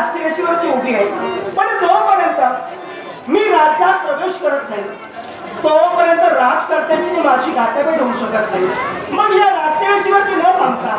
राष्ट्रवेशीवरती उभी आहे. पण जोपर्यंत मी राज्यात प्रवेश करत नाही. तोपर्यंत राजकर्त्यांची माझी गाठभेट होऊ शकत नाही. मग या राष्ट्रवेशीवरती न थांबता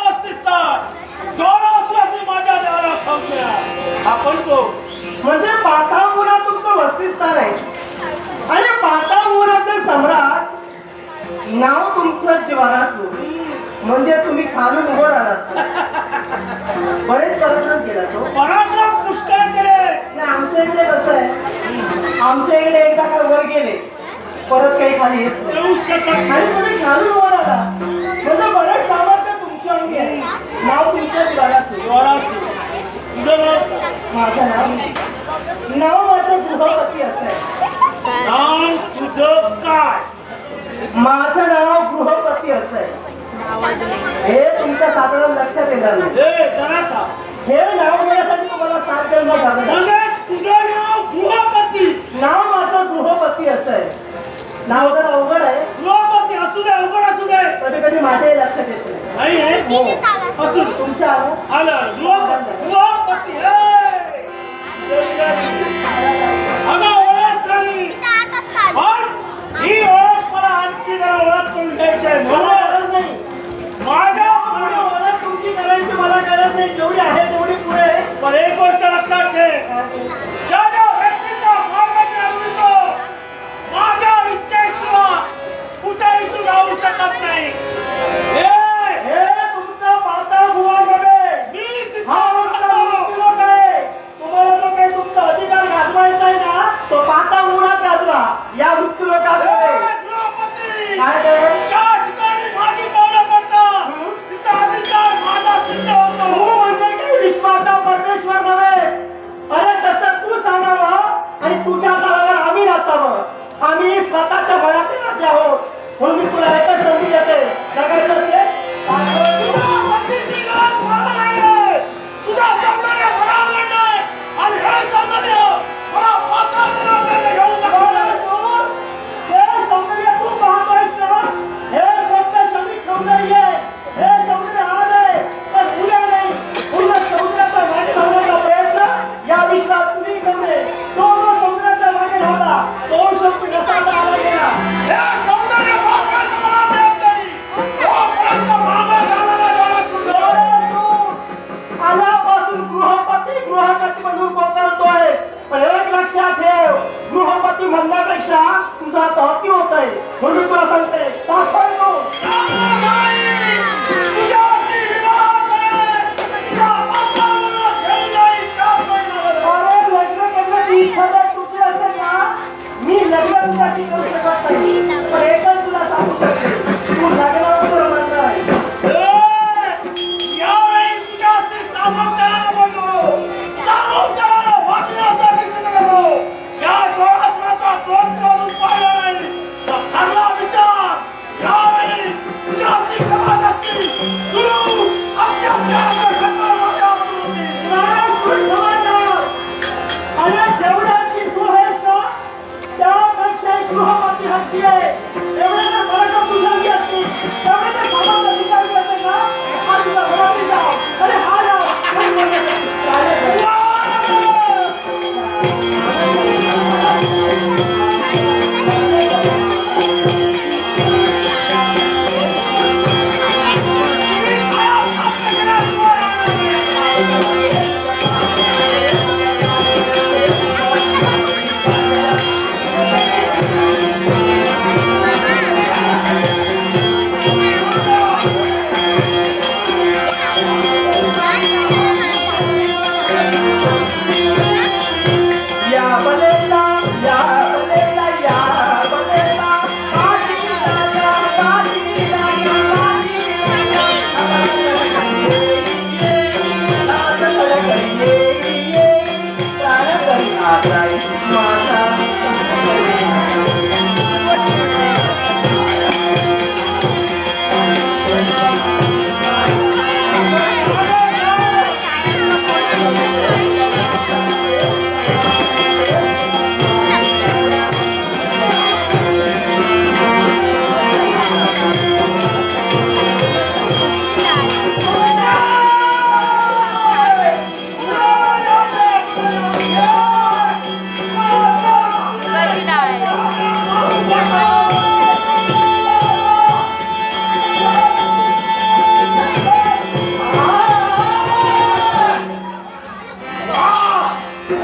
वस्तीस्ता दोरा असल्याचे माझ्या देवाला सांगल्या आपण तो. म्हणजे तुमचं वस्तीस्थान आहे. आणि सम्राट नाव तुमचं ज्वारासू म्हणजे तुम्ही खालून उभं राहणार. बरेच परिश्रम केला तो. पराक्रम पुष्कळ केले. आमच्या इकडे कसं आहे? आमच्या इकडे एकदा काय वर गेले. परत काही खाली येत नाही. तुम्ही खालून उभं राहा म्हणजे बरेच सामर्थ्य तुमच्या अंगी आहे. नाव तुमचं ज्वारासू द्वारासू. तुझं नाव? माझं नाव नाव माझं गृहपती असं नाव तुझं काय? माझं नाव गृहपती असं आहे. हे तुमच्या साधारण लक्षात येणार नाही. हे हे नाव घेण्यासाठी तुम्हाला सात जन्म झालं. जाऊ शकत म्हणून मी तुला एकच संधी देते Sila.